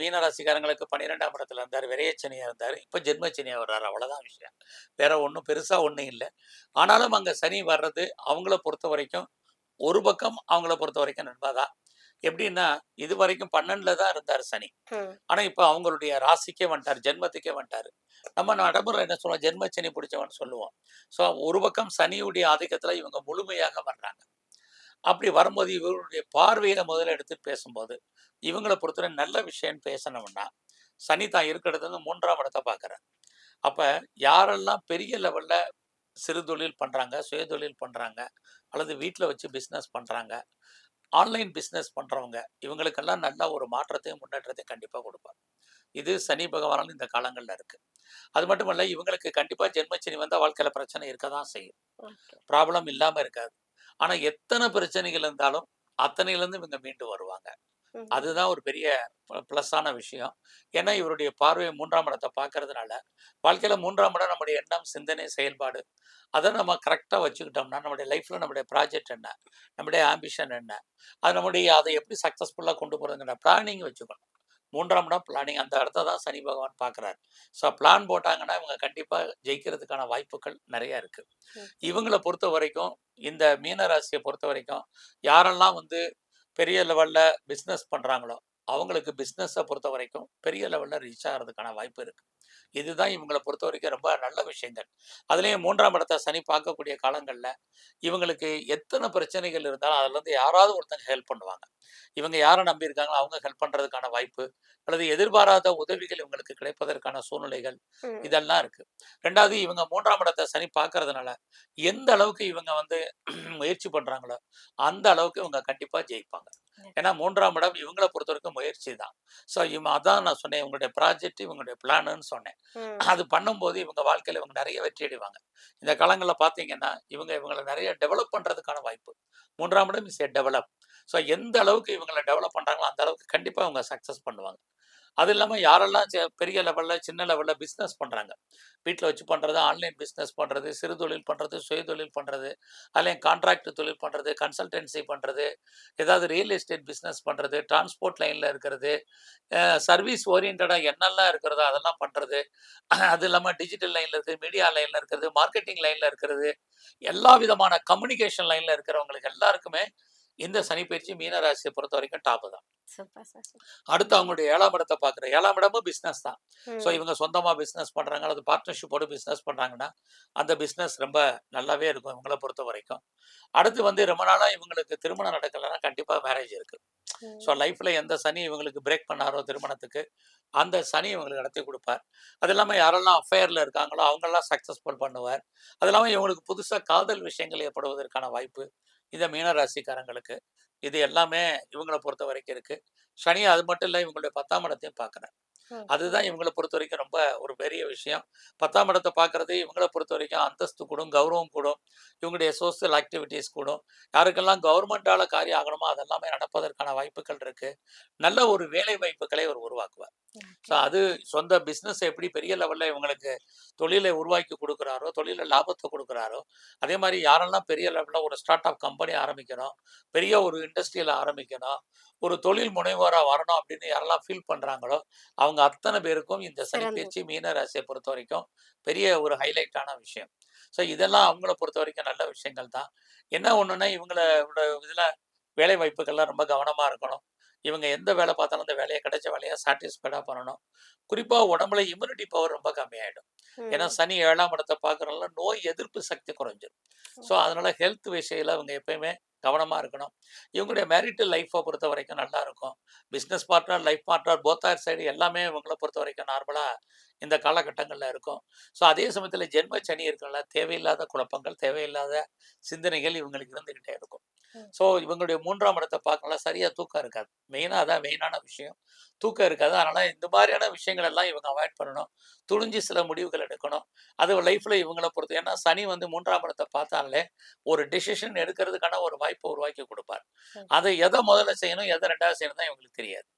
மீனராசிக்காரங்களுக்கு பன்னிரெண்டாம் இடத்துல இருந்தார் விரையச்சனியாக இருந்தார். இப்போ ஜென்மச்சனியாக வர்றாரு. அவ்வளோதான் விஷயம். வேற ஒன்றும் பெருசாக ஒன்றும் இல்லை. ஆனாலும் அங்கே சனி வர்றது அவங்கள பொறுத்த வரைக்கும் ஒரு பக்கம் அவங்கள பொறுத்த வரைக்கும் நண்பாதான் எப்படின்னா இது வரைக்கும் பன்னெண்டுல தான் இருந்தார் சனி. ஆனா இப்போ அவங்களுடைய ராசிக்கே வந்துட்டார் ஜென்மத்துக்கே வந்துட்டாரு. நம்ம நடைமுறை என்ன சொல்லுவோம்? ஜென்ம சனி பிடிச்சவன் சொல்லுவோம். ஸோ ஒரு பக்கம் சனியுடைய ஆதிக்கத்துல இவங்க முழுமையாக வர்றாங்க. அப்படி வரும்போது இவருடைய பார்வையில முதல்ல எடுத்து பேசும்போது இவங்களை பொறுத்தவரை நல்ல விஷயம் பேசணும்னா சனி தான் இருக்கிறது வந்து மூன்றாம் இடத்தை பார்க்குறேன் அப்ப யாரெல்லாம் பெரிய லெவல்ல சிறு தொழில் பண்றாங்க சுயதொழில் பண்றாங்க அல்லது வீட்டில் வச்சு பிஸ்னஸ் பண்றாங்க ஆன்லைன் பிஸ்னஸ் பண்றவங்க இவங்களுக்கெல்லாம் நல்ல ஒரு மாற்றத்தையும் முன்னேற்றத்தையும் கண்டிப்பா கொடுப்பார். இது சனி பகவானால் இந்த காலங்கள்ல இருக்கு. அது மட்டும் இல்ல இவங்களுக்கு கண்டிப்பா ஜென்மச்சனி வந்தா வாழ்க்கையில பிரச்சனை இருக்க தான் செய்யும். ப்ராப்ளம் இல்லாம இருக்காது. ஆனா எத்தனை பிரச்சனைகள் இருந்தாலும் அத்தனையிலேருந்து இவங்க மீண்டு வருவாங்க. அதுதான் ஒரு பெரிய ப்ளஸ்ஸான விஷயம். ஏன்னா இவருடைய பார்வை மூன்றாம் இடத்தை பார்க்கறதுனால வாழ்க்கையில மூன்றாம் இடம் நம்முடைய எண்ணம் சிந்தனை செயல்பாடு அதை நம்ம கரெக்டாக வச்சுக்கிட்டோம்னா நம்முடைய லைஃப்ல நம்முடைய ப்ராஜெக்ட் என்ன நம்முடைய ஆம்பிஷன் என்ன அது நம்முடைய அதை எப்படி சக்ஸஸ்ஃபுல்லாக கொண்டு போகிறதுங்கிற பிளானிங் வச்சுக்கணும். மூன்றாம் இடம் பிளானிங் அந்த இடத்த தான் சனி பகவான் பார்க்குறாரு. ஸோ பிளான் போட்டாங்கன்னா இவங்க கண்டிப்பாக ஜெயிக்கிறதுக்கான வாய்ப்புகள் நிறைய இருக்கு. ம். இவங்களை பொறுத்த வரைக்கும் இந்த மீன ராசியை பொறுத்த வரைக்கும் யாரெல்லாம் வந்து பெரிய லெவலில் பிஸ்னஸ் பண்ணுறாங்களோ அவங்களுக்கு பிஸ்னஸை பொறுத்த வரைக்கும் பெரிய லெவலில் ரீச் ஆகிறதுக்கான வாய்ப்பு இருக்கு. இதுதான் இவங்களை பொறுத்த வரைக்கும் ரொம்ப நல்ல விஷயங்கள். அதுலேயும் மூன்றாம் இடத்தை சனி பார்க்கக்கூடிய காலங்களில் இவங்களுக்கு எத்தனை பிரச்சனைகள் இருந்தாலும் அதுல இருந்து யாராவது ஒருத்தங்க ஹெல்ப் பண்ணுவாங்க. இவங்க யாரை நம்பியிருக்காங்களோ அவங்க ஹெல்ப் பண்ணுறதுக்கான வாய்ப்பு அல்லது எதிர்பாராத உதவிகள் இவங்களுக்கு கிடைப்பதற்கான சூழ்நிலைகள். இதெல்லாம் இருக்கு. ரெண்டாவது இவங்க மூன்றாம் இடத்தை சனி பார்க்கறதுனால எந்த அளவுக்கு இவங்க வந்து முயற்சி பண்றாங்களோ அந்த அளவுக்கு இவங்க கண்டிப்பா ஜெயிப்பாங்க. ஏன்னா மூன்றாம் இடம் இவங்களை பொறுத்த வரைக்கும் முயற்சி தான் ஸோ இவங்க அதான் நான் சொன்னேன் இவங்களுடைய ப்ராஜெக்ட் இவங்களுடைய பிளான்னு சொன்னேன். அது பண்ணும்போது இவங்க வாழ்க்கையில இவங்க நிறைய வெற்றி அடைவாங்க. இந்த காலங்களில் பார்த்தீங்கன்னா இவங்க இவங்களை நிறைய டெவலப் பண்றதுக்கான வாய்ப்பு. மூன்றாம் இடம் இஸ் ஏ டெவலப் ஸோ எந்த அளவுக்கு இவங்களை டெவலப் பண்றாங்களோ அந்த அளவுக்கு கண்டிப்பாக அவங்க சக்ஸஸ் பண்ணுவாங்க. அது இல்லாமல் யாரெல்லாம் பெரிய லெவலில் சின்ன லெவலில் பிஸ்னஸ் பண்ணுறாங்க வீட்டில் வச்சு பண்ணுறது ஆன்லைன் பிஸ்னஸ் பண்ணுறது சிறு தொழில் பண்ணுறது சுய தொழில் பண்ணுறது அதுலேயும் கான்ட்ராக்ட் தொழில் பண்ணுறது கன்சல்டன்சி பண்ணுறது ஏதாவது ரியல் எஸ்டேட் பிஸ்னஸ் பண்ணுறது டிரான்ஸ்போர்ட் லைனில் இருக்கிறது சர்வீஸ் ஓரியன்டாக என்னெல்லாம் இருக்கிறதோ அதெல்லாம் பண்ணுறது அது இல்லாமல் டிஜிட்டல் லைனில் இருக்குது மீடியா லைனில் இருக்கிறது மார்க்கெட்டிங் லைனில் இருக்கிறது எல்லா விதமான கம்யூனிகேஷன் லைனில் இருக்கிறவங்களுக்கு எல்லாருக்குமே இந்த சனிப்பயிற்சி மீனராசியை பொறுத்த வரைக்கும் டாப் தான். அடுத்து அவங்களுடைய ஏழாம் இடத்தை பார்க்குற ஏழாம் இடமும் பிஸ்னஸ் தான். ஸோ. இவங்க சொந்தமாக பிஸ்னஸ் பண்ணுறாங்க அல்லது பார்ட்னர்ஷிப்போடு பிஸ்னஸ் பண்ணுறாங்கன்னா அந்த பிஸ்னஸ் ரொம்ப நல்லாவே இருக்கும் இவங்கள பொறுத்த வரைக்கும். அடுத்து வந்து ரொம்ப நாளாக இவங்களுக்கு திருமணம் நடக்கலைன்னா கண்டிப்பாக மேரேஜ் இருக்குது ம். ஸோ லைஃப்பில் எந்த சனி இவங்களுக்கு பிரேக் பண்ணாரோ திருமணத்துக்கு அந்த சனி இவங்களுக்கு நடத்தி கொடுப்பார். அது இல்லாமல் யாரெல்லாம் அஃபேரில் இருக்காங்களோ அவங்கெல்லாம் சக்ஸஸ்ஃபுல் பண்ணுவார். அது இல்லாமல் இவங்களுக்கு புதுசாக காதல் விஷயங்கள் ஏற்படுவதற்கான வாய்ப்பு இந்த மீனராசிக்காரங்களுக்கு. இது எல்லாமே இவங்களை பொறுத்த வரைக்கும் இருக்கு. சனி அது மட்டும் இல்லை இவங்களுடைய பத்தாம் இடத்தையும் பார்க்குறேன் அதுதான் இவங்களை பொறுத்த வரைக்கும் ரொம்ப ஒரு பெரிய விஷயம். பத்தாம் இடத்தை பார்க்கறது இவங்களை பொறுத்த வரைக்கும் அந்தஸ்து கூடும் கௌரவம் கூடும் இவங்களுடைய சோசியல் ஆக்டிவிட்டீஸ் கூடும். யாருக்கெல்லாம் கவர்மெண்டால காரியம் ஆகணுமோ அதெல்லாமே நடப்பதற்கான வாய்ப்புகள் இருக்கு. நல்ல ஒரு வேலை வாய்ப்புகளை அவர் உருவாக்குவார். ஸோ அது சொந்த பிஸ்னஸ் எப்படி பெரிய லெவலில் இவங்களுக்கு தொழிலை உருவாக்கி கொடுக்குறாரோ தொழில லாபத்தை கொடுக்குறாரோ அதே மாதிரி யாரெல்லாம் பெரிய லெவலில் ஒரு ஸ்டார்ட் அப் கம்பெனி ஆரம்பிக்கணும் பெரிய ஒரு இண்டஸ்ட்ரியில் ஆரம்பிக்கணும் ஒரு தொழில் முனைவோராக வரணும் அப்படின்னு யாரெல்லாம் ஃபீல் பண்ணுறாங்களோ அவங்க அத்தனை பேருக்கும் இந்த சனி. பேச்சு மீன ராசியை பொறுத்த வரைக்கும் பெரிய ஒரு ஹைலைட்டான விஷயம். ஸோ இதெல்லாம் அவங்கள பொறுத்த வரைக்கும் நல்ல விஷயங்கள் தான். என்ன ஒன்றுன்னா இவங்களோட இதில் வேலை வாய்ப்புகள்லாம் ரொம்ப கவனமாக இருக்கணும். இவங்க எந்த வேலை பார்த்தாலும் அந்த வேலையை கிடைச்ச வேலையை சாட்டிஸ்ஃபைடாக பண்ணணும். குறிப்பாக உடம்புல இம்யூனிட்டி பவர் ரொம்ப கம்மியாயிடும். ஏன்னா. சனி ஏழாம் இடத்தை பார்க்கறதுனால நோய் எதிர்ப்பு சக்தி குறைஞ்சிரும். ஸோ அதனால ஹெல்த் விஷயத்தில் அவங்க எப்பயுமே கவனமாக இருக்கணும். இவங்களுடைய மேரிட்டல் லைஃப்பை பொறுத்த வரைக்கும் நல்லா இருக்கும் பிஸ்னஸ் பார்ட்னர் லைஃப் பார்ட்னர் போத்தார் சைடு எல்லாமே இவங்களை பொறுத்த வரைக்கும் நார்மலாக இந்த காலகட்டங்களில் இருக்கும். ஸோ அதே சமயத்தில் ஜென்ம சனி இருக்கல தேவையில்லாத குழப்பங்கள் தேவையில்லாத சிந்தனைகள் இவங்களுக்கு இருந்துக்கிட்டே இருக்கும். ஸோ இவங்களுடைய மூன்றாம் இடத்தை பார்க்கலாம் சரியாக தூக்கம் இருக்காது. மெயினாக அதான் மெயினான விஷயம். தூக்கம் இருக்காது. அதனால் இந்த மாதிரியான விஷயங்கள் எல்லாம் இவங்க அவாய்ட் பண்ணணும். துணிஞ்சு சில முடிவுகள் எடுக்கணும். அது லைஃப்பில் இவங்கள பொறுத்து. ஏன்னா சனி வந்து மூன்றாம் இடத்தை பார்த்தாலே ஒரு டெசிஷன் எடுக்கிறதுக்கான ஒரு வாய்ப்பை உருவாக்கி கொடுப்பார். அதை எதை முதல்ல செய்யணும் எதை ரெண்டாவது செய்யணும் தான் இவங்களுக்கு தெரியாது.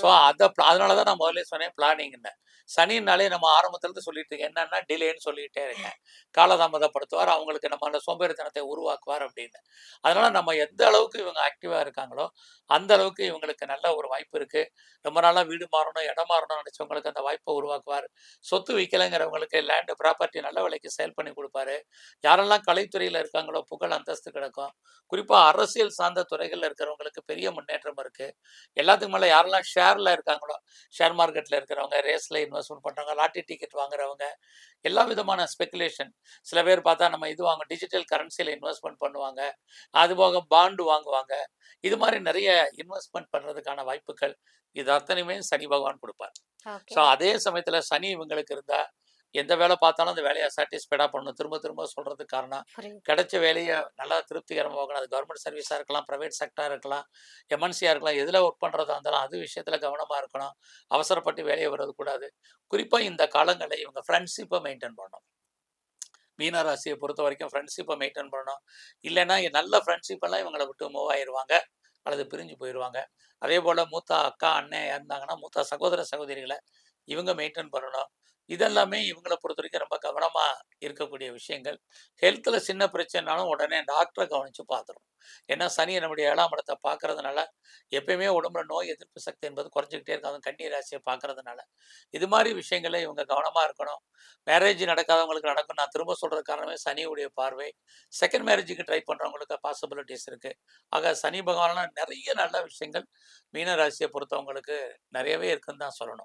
ஸோ அதை அதனால தான் நான் முதல்ல சொன்னேன் பிளானிங்னு சனினாலே நம்ம ஆரம்பத்துல இருந்து சொல்லிட்டு இருக்கேன். என்னன்னா டிலேன்னு சொல்லிட்டே இருக்கேன். காலதாமதப்படுத்துவார். அவங்களுக்கு நம்ம அந்த சோம்பேறித்தனத்தை உருவாக்குவார் அப்படின்னு. அதனால நம்ம எந்த அளவுக்கு இவங்க ஆக்டிவா இருக்காங்களோ அந்த அளவுக்கு இவங்களுக்கு நல்ல ஒரு வாய்ப்பு இருக்கு. ரொம்ப நாளாக வீடு மாறணும் இடம் மாறணும்னு நினைச்சவங்களுக்கு அந்த வாய்ப்பை உருவாக்குவார். சொத்து விற்கலைங்கிறவங்களுக்கு லேண்டு ப்ராப்பர்ட்டி நல்ல விலைக்கு சேல் பண்ணி கொடுப்பாரு. யாரெல்லாம் கலைத்துறையில் இருக்காங்களோ புகழ் அந்தஸ்து கிடைக்கும். குறிப்பாக அரசியல் சார்ந்த துறைகளில் இருக்கிறவங்களுக்கு பெரிய முன்னேற்றம் இருக்கு. எல்லாத்துக்கும் மேலே யாரெல்லாம் ஷேர்ல இருக்காங்களோ ஷேர் மார்க்கெட்ல இருக்கிறவங்க ரேஸில் இன்வெஸ்ட்மெண்ட் பண்ணுறவங்க லாட்டரி டிக்கெட் வாங்குறவங்க எல்லா விதமான ஸ்பெகுலேஷன் சில பேர் பார்த்தா நம்ம இது வாங்க டிஜிட்டல் கரன்சியில் இன்வெஸ்ட்மெண்ட் பண்ணுவாங்க. அதுபோக பாண்டு வாங்குவாங்க. இது மாதிரி நிறைய இன்வெஸ்ட்மெண்ட் பண்றதுக்கான வாய்ப்புகள் இது அத்தனையுமே சனி பகவான் கொடுப்பார். ஸோ அதே சமயத்துல சனி இவங்களுக்கு இருந்தா எந்த வேலை பார்த்தாலும் அந்த வேலையை சாட்டிஸ்ஃபைடாக பண்ணணும். திரும்ப திரும்ப சொல்றதுக்கு காரணம் கிடைச்ச வேலையை நல்லா திருப்திகரமாக பார்க்கணும் அது கவர்மெண்ட் சர்வீஸாக இருக்கலாம் ப்ரைவேட் செக்டாக இருக்கலாம் எம்என்சியாக இருக்கலாம் எதில் ஒர்க் பண்ணுறதா இருந்தாலும் அது விஷயத்தில் கவனமாக இருக்கணும். அவசரப்பட்டு வேலையை வர்றது கூடாது. குறிப்பாக இந்த காலங்களில் இவங்க ஃப்ரெண்ட்ஷிப்பை மெயின்டைன் பண்ணணும். மீன ராசியை பொறுத்த வரைக்கும் ஃப்ரெண்ட்ஷிப்பை மெயின்டைன் பண்ணணும். இல்லைன்னா நல்ல ஃப்ரெண்ட்ஷிப் எல்லாம் இவங்களை விட்டு மூவ் ஆயிடுவாங்க அல்லது பிரிஞ்சு போயிடுவாங்க அதே போல் மூத்த அக்கா அண்ணன் இருந்தாங்கன்னா மூத்த சகோதர சகோதரிகளை இவங்க மெயின்டைன் பண்ணணும். இதெல்லாமே இவங்களை பொறுத்த வரைக்கும் ரொம்ப கவனமாக இருக்கக்கூடிய விஷயங்கள். ஹெல்த்தில் சின்ன பிரச்சனைனாலும் உடனே டாக்டரை கவனித்து பார்த்துரும் ஏன்னா சனி நம்முடைய ஏழாம் இடத்தை பார்க்கறதுனால எப்பயுமே உடம்புல நோய் எதிர்ப்பு சக்தி என்பது குறைஞ்சிக்கிட்டே இருக்காது கண்ணீர் ராசியை பார்க்கறதுனால. இது மாதிரி விஷயங்களை இவங்க கவனமாக இருக்கணும். மேரேஜ் நடக்காதவங்களுக்கு நடக்கும். நான் திரும்ப சொல்கிற காரணமே சனியுடைய பார்வை. செகண்ட் மேரேஜுக்கு ட்ரை பண்ணுறவங்களுக்கு பாசிபிலிட்டிஸ் இருக்குது ஆக சனி பகவானால் நிறைய நல்ல விஷயங்கள் மீன ராசியை பொறுத்தவங்களுக்கு நிறையவே இருக்குன்னு தான் சொல்லணும்.